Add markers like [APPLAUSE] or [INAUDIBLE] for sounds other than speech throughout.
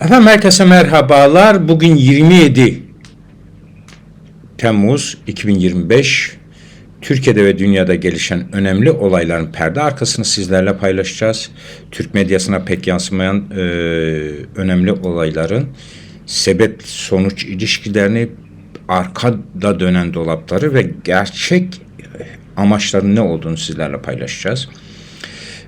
Efendim herkese merhabalar. Bugün 27 Temmuz 2025. Türkiye'de ve dünyada gelişen önemli olayların perde arkasını sizlerle paylaşacağız. Türk medyasına pek yansımayan e, önemli olayların sebep sonuç ilişkilerini, arkada dönen dolapları ve gerçek amaçların ne olduğunu sizlerle paylaşacağız.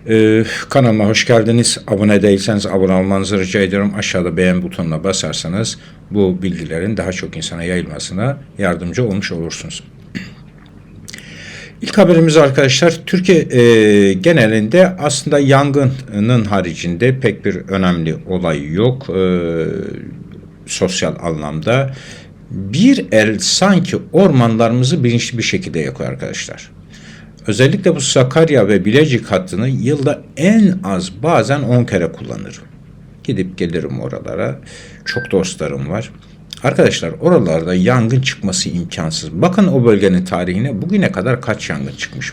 Ee, kanalıma hoş geldiniz. Abone değilseniz abone olmanızı rica ediyorum. Aşağıda beğen butonuna basarsanız bu bilgilerin daha çok insana yayılmasına yardımcı olmuş olursunuz. İlk haberimiz arkadaşlar Türkiye e, genelinde aslında yangının haricinde pek bir önemli olay yok. E, sosyal anlamda bir el sanki ormanlarımızı bilinçli bir şekilde yakıyor arkadaşlar. Özellikle bu Sakarya ve Bilecik hattını yılda en az bazen 10 kere kullanırım. Gidip gelirim oralara. Çok dostlarım var. Arkadaşlar oralarda yangın çıkması imkansız. Bakın o bölgenin tarihine bugüne kadar kaç yangın çıkmış.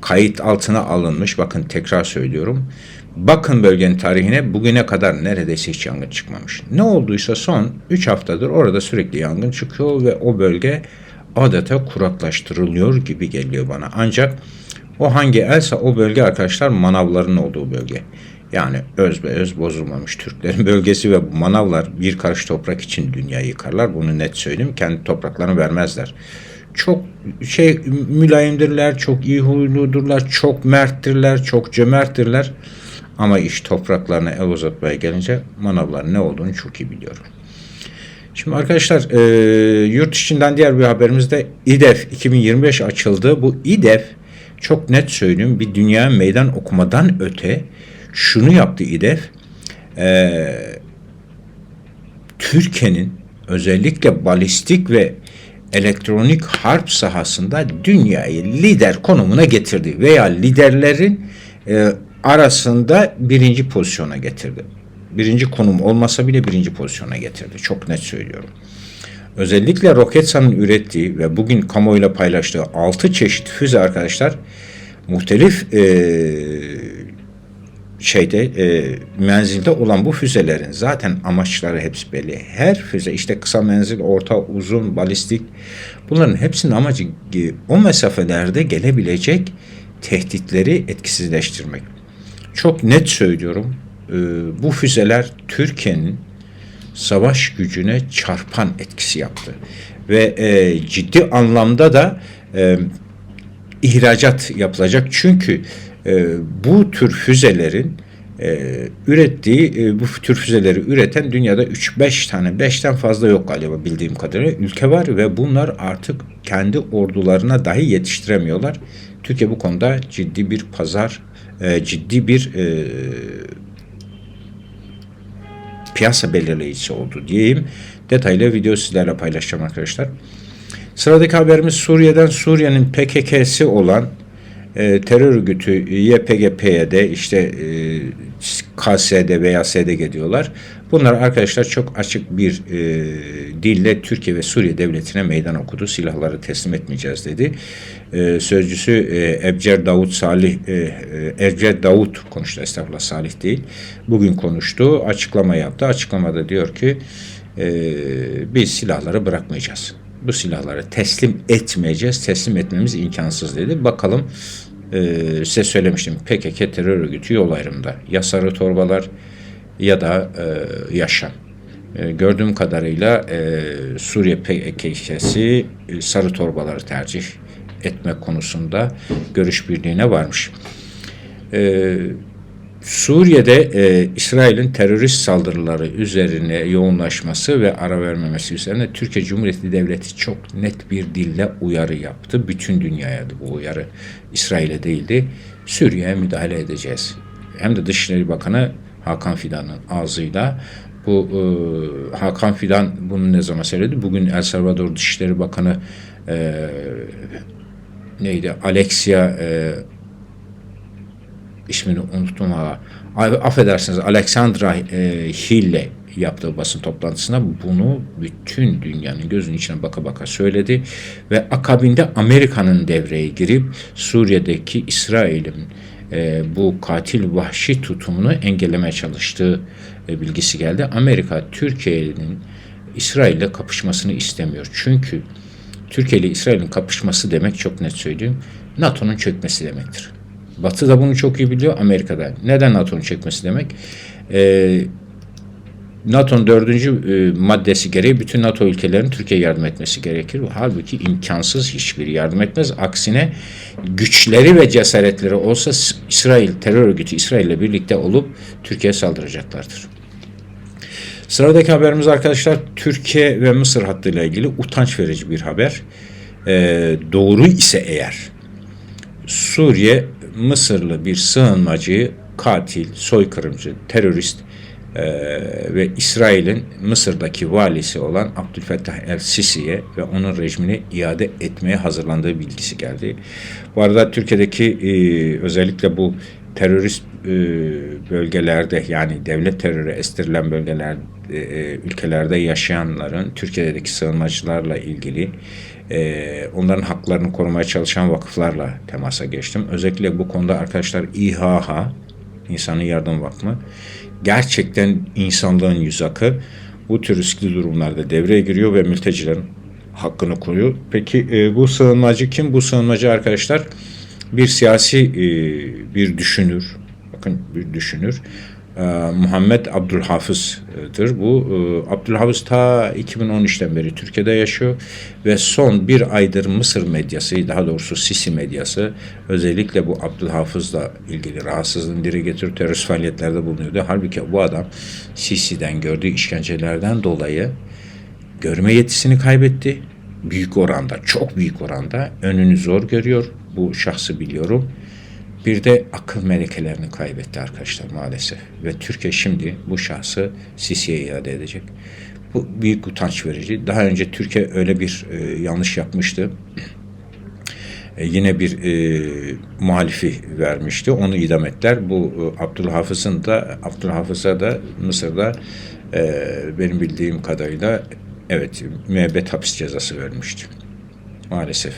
Kayıt altına alınmış. Bakın tekrar söylüyorum. Bakın bölgenin tarihine bugüne kadar neredeyse hiç yangın çıkmamış. Ne olduysa son 3 haftadır orada sürekli yangın çıkıyor ve o bölge adeta kuraklaştırılıyor gibi geliyor bana. Ancak o hangi else o bölge arkadaşlar manavların olduğu bölge. Yani öz be öz bozulmamış Türklerin [LAUGHS] bölgesi ve bu manavlar bir karış toprak için dünyayı yıkarlar. Bunu net söyleyeyim. Kendi topraklarını vermezler. Çok şey mülayimdirler, çok iyi huyludurlar, çok merttirler, çok cömerttirler. Ama iş topraklarına el uzatmaya gelince manavların ne olduğunu çok iyi biliyorum. Şimdi arkadaşlar e, yurt içinden diğer bir haberimizde İDEF 2025 açıldı. Bu İDEF çok net söyleyeyim bir dünya meydan okumadan öte şunu yaptı İDEF. E, Türkiye'nin özellikle balistik ve elektronik harp sahasında dünyayı lider konumuna getirdi veya liderlerin e, arasında birinci pozisyona getirdi birinci konum olmasa bile birinci pozisyona getirdi. Çok net söylüyorum. Özellikle Roketsan'ın ürettiği ve bugün kamuoyuyla paylaştığı 6 çeşit füze arkadaşlar muhtelif e, şeyde e, menzilde olan bu füzelerin zaten amaçları hepsi belli. Her füze işte kısa menzil, orta, uzun, balistik bunların hepsinin amacı o mesafelerde gelebilecek tehditleri etkisizleştirmek. Çok net söylüyorum e, bu füzeler Türkiye'nin savaş gücüne çarpan etkisi yaptı. Ve e, ciddi anlamda da e, ihracat yapılacak. Çünkü e, bu tür füzelerin e, ürettiği e, bu tür füzeleri üreten dünyada 3-5 tane 5'ten fazla yok galiba bildiğim kadarıyla ülke var ve bunlar artık kendi ordularına dahi yetiştiremiyorlar. Türkiye bu konuda ciddi bir pazar, e, ciddi bir e, piyasa belirleyicisi oldu diyeyim. Detaylı video sizlerle paylaşacağım arkadaşlar. Sıradaki haberimiz Suriye'den Suriye'nin PKK'si olan e, terör örgütü YPG-PYD işte e, KSD veya SDG diyorlar. Bunlar arkadaşlar çok açık bir e, dille Türkiye ve Suriye devletine meydan okudu. Silahları teslim etmeyeceğiz dedi. E, sözcüsü e, Ebcer Davut Salih e, e, Ebcer Davut konuştu estağfurullah Salih değil. Bugün konuştu. Açıklama yaptı. Açıklamada diyor ki e, biz silahları bırakmayacağız bu silahları teslim etmeyeceğiz. Teslim etmemiz imkansız dedi. Bakalım e, size söylemiştim PKK terör örgütü yol ayrımında. Ya sarı torbalar ya da e, yaşam. E, gördüğüm kadarıyla e, Suriye PKK'si e, sarı torbaları tercih etme konusunda görüş birliğine varmış. E, Suriye'de e, İsrail'in terörist saldırıları üzerine yoğunlaşması ve ara vermemesi üzerine Türkiye Cumhuriyeti Devleti çok net bir dille uyarı yaptı. Bütün dünyaya bu uyarı İsrail'e değildi. Suriye'ye müdahale edeceğiz. Hem de Dışişleri Bakanı Hakan Fidan'ın ağzıyla bu e, Hakan Fidan bunu ne zaman söyledi? Bugün El Salvador Dışişleri Bakanı e, neydi? Alexia e, ismini unuttum ha. Affedersiniz Alexandra e, Hill'le yaptığı basın toplantısında bunu bütün dünyanın gözünün içine baka baka söyledi ve akabinde Amerika'nın devreye girip Suriye'deki İsrail'in e, bu katil vahşi tutumunu engellemeye çalıştığı e, bilgisi geldi. Amerika Türkiye'nin İsrail ile kapışmasını istemiyor. Çünkü Türkiye ile İsrail'in kapışması demek çok net söyleyeyim. NATO'nun çökmesi demektir. Batı da bunu çok iyi biliyor, Amerika'da. Neden NATO'nun çökmesi demek? Ee, NATO'nun dördüncü e, maddesi gereği bütün NATO ülkelerinin Türkiye'ye yardım etmesi gerekir. Halbuki imkansız hiçbiri yardım etmez. Aksine güçleri ve cesaretleri olsa İsrail terör örgütü İsrail ile birlikte olup Türkiye'ye saldıracaklardır. Sıradaki haberimiz arkadaşlar Türkiye ve Mısır hattıyla ilgili utanç verici bir haber. Ee, doğru ise eğer Suriye Mısırlı bir sığınmacıyı katil, soykırımcı, terörist ve İsrail'in Mısır'daki valisi olan Abdülfettah el-Sisi'ye ve onun rejimini iade etmeye hazırlandığı bilgisi geldi. Bu arada Türkiye'deki e, özellikle bu terörist e, bölgelerde yani devlet terörü estirilen bölgeler e, ülkelerde yaşayanların Türkiye'deki sığınmacılarla ilgili e, onların haklarını korumaya çalışan vakıflarla temasa geçtim. Özellikle bu konuda arkadaşlar İHH İnsanı Yardım Vakfı gerçekten insanlığın yüz akı bu tür riskli durumlarda devreye giriyor ve mültecilerin hakkını koruyor. Peki e, bu sığınmacı kim? Bu sığınmacı arkadaşlar bir siyasi e, bir düşünür. Bakın bir düşünür. E, Muhammed Abdülhafız'dır. Bu e, Abdülhafız ta 2013'ten beri Türkiye'de yaşıyor ve son bir aydır Mısır medyası, daha doğrusu Sisi medyası özellikle bu Abdülhafız'la ilgili rahatsızlığını dile getirip terörist faaliyetlerde bulunuyordu. Halbuki bu adam Sisi'den gördüğü işkencelerden dolayı görme yetisini kaybetti. Büyük oranda, çok büyük oranda önünü zor görüyor. Bu şahsı biliyorum bir de akıl melekelerini kaybetti arkadaşlar maalesef. Ve Türkiye şimdi bu şahsı Sisi'ye iade edecek. Bu büyük utanç verici. Daha önce Türkiye öyle bir e, yanlış yapmıştı. E, yine bir e, muhalifi vermişti. Onu idam ettiler. Bu e, Abdülhafız'ın da Abdülhafız'a da Mısır'da e, benim bildiğim kadarıyla evet müebbet hapis cezası vermişti. Maalesef.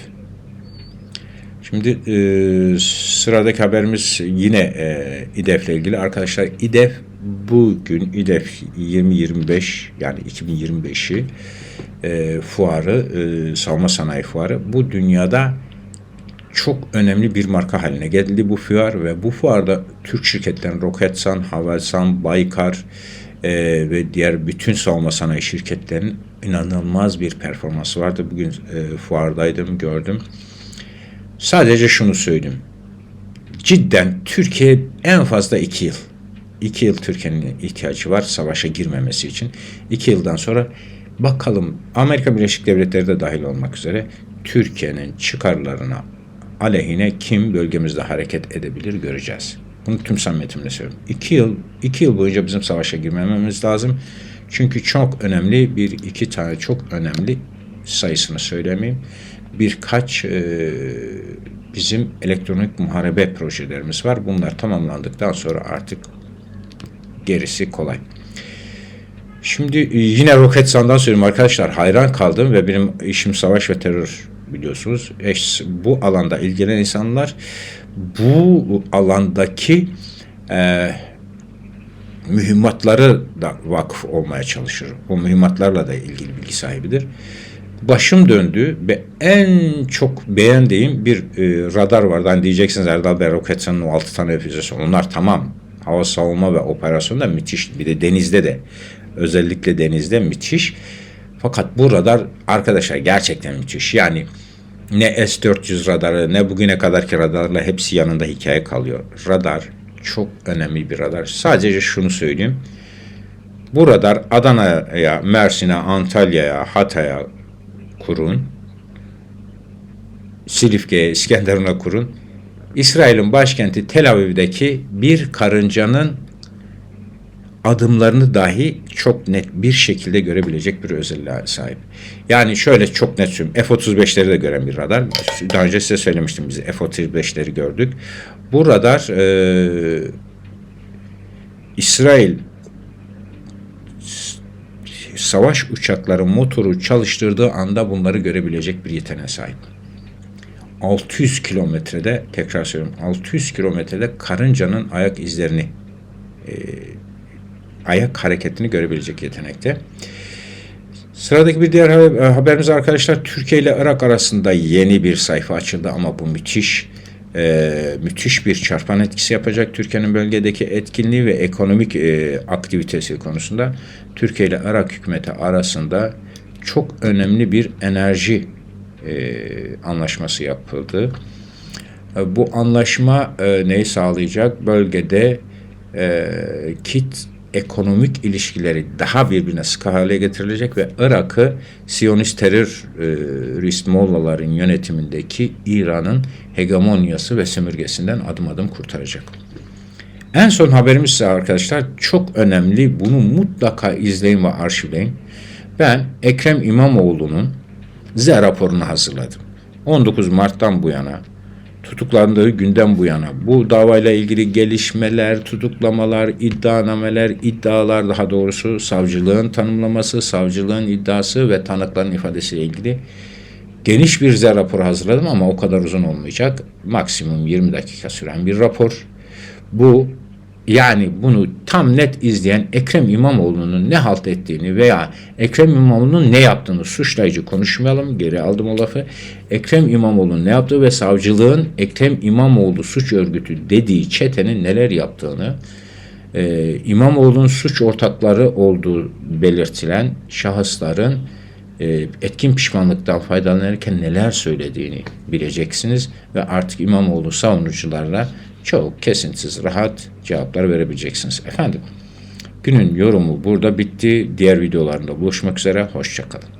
Şimdi e, sıradaki haberimiz yine e, İDEF ile ilgili. Arkadaşlar İDEF bugün İDEF 2025 yani 2025'i e, fuarı, e, savunma sanayi fuarı bu dünyada çok önemli bir marka haline geldi bu fuar ve bu fuarda Türk şirketlerin Roketsan, Havelsan, Baykar e, ve diğer bütün savunma sanayi şirketlerinin inanılmaz bir performansı vardı. Bugün e, fuardaydım, gördüm. Sadece şunu söyleyeyim. Cidden Türkiye en fazla iki yıl. iki yıl Türkiye'nin ihtiyacı var savaşa girmemesi için. İki yıldan sonra bakalım Amerika Birleşik Devletleri de dahil olmak üzere Türkiye'nin çıkarlarına aleyhine kim bölgemizde hareket edebilir göreceğiz. Bunu tüm samimiyetimle söylüyorum. İki yıl, iki yıl boyunca bizim savaşa girmememiz lazım. Çünkü çok önemli bir iki tane çok önemli sayısını söylemeyeyim birkaç e, bizim elektronik muharebe projelerimiz var. Bunlar tamamlandıktan sonra artık gerisi kolay. Şimdi e, yine Roketsan'dan söyleyeyim arkadaşlar hayran kaldım ve benim işim savaş ve terör biliyorsunuz. Eş, bu alanda ilgilenen insanlar bu alandaki e, mühimmatları da vakıf olmaya çalışır. O mühimmatlarla da ilgili bilgi sahibidir başım döndü ve en çok beğendiğim bir e, radar vardı. Hani diyeceksiniz Erdal Bey Roketsan'ın o 6 tane füzesi. Onlar tamam. Hava savunma ve operasyonda müthiş. Bir de denizde de özellikle denizde müthiş. Fakat bu radar arkadaşlar gerçekten müthiş. Yani ne S-400 radarı ne bugüne kadarki radarla hepsi yanında hikaye kalıyor. Radar çok önemli bir radar. Sadece şunu söyleyeyim. Bu radar Adana'ya, Mersin'e, Antalya'ya, Hatay'a, kurun. Silifke'ye, İskenderun'a kurun. İsrail'in başkenti Tel Aviv'deki bir karıncanın adımlarını dahi çok net bir şekilde görebilecek bir özelliğe sahip. Yani şöyle çok net söyleyeyim. F-35'leri de gören bir radar. Daha önce size söylemiştim biz F-35'leri gördük. Bu radar e, İsrail savaş uçakları motoru çalıştırdığı anda bunları görebilecek bir yeteneğe sahip. 600 kilometrede tekrar söylüyorum 600 kilometrede karıncanın ayak izlerini e, ayak hareketini görebilecek yetenekte. Sıradaki bir diğer e, haberimiz arkadaşlar Türkiye ile Irak arasında yeni bir sayfa açıldı ama bu müthiş e, müthiş bir çarpan etkisi yapacak Türkiye'nin bölgedeki etkinliği ve ekonomik e, aktivitesi konusunda Türkiye ile Irak hükümeti arasında çok önemli bir enerji e, anlaşması yapıldı. E, Bu anlaşma e, neyi sağlayacak? Bölgede e, kit ekonomik ilişkileri daha birbirine sıkı hale getirilecek ve Irak'ı Siyonist terörist Mollaların yönetimindeki İran'ın hegemonyası ve sömürgesinden adım adım kurtaracak. En son haberimiz ise arkadaşlar çok önemli. Bunu mutlaka izleyin ve arşivleyin. Ben Ekrem İmamoğlu'nun Z raporunu hazırladım. 19 Mart'tan bu yana tutuklandığı günden bu yana bu davayla ilgili gelişmeler, tutuklamalar, iddianameler, iddialar daha doğrusu savcılığın tanımlaması, savcılığın iddiası ve tanıkların ifadesiyle ilgili geniş bir Z raporu hazırladım ama o kadar uzun olmayacak. Maksimum 20 dakika süren bir rapor. Bu yani bunu tam net izleyen Ekrem İmamoğlu'nun ne halt ettiğini veya Ekrem İmamoğlu'nun ne yaptığını suçlayıcı konuşmayalım. Geri aldım o lafı. Ekrem İmamoğlu'nun ne yaptığı ve savcılığın Ekrem İmamoğlu suç örgütü dediği çetenin neler yaptığını e, İmamoğlu'nun suç ortakları olduğu belirtilen şahısların e, etkin pişmanlıktan faydalanırken neler söylediğini bileceksiniz ve artık İmamoğlu savunucularla çok kesintisiz, rahat cevaplar verebileceksiniz. Efendim, günün yorumu burada bitti. Diğer videolarında buluşmak üzere. Hoşçakalın.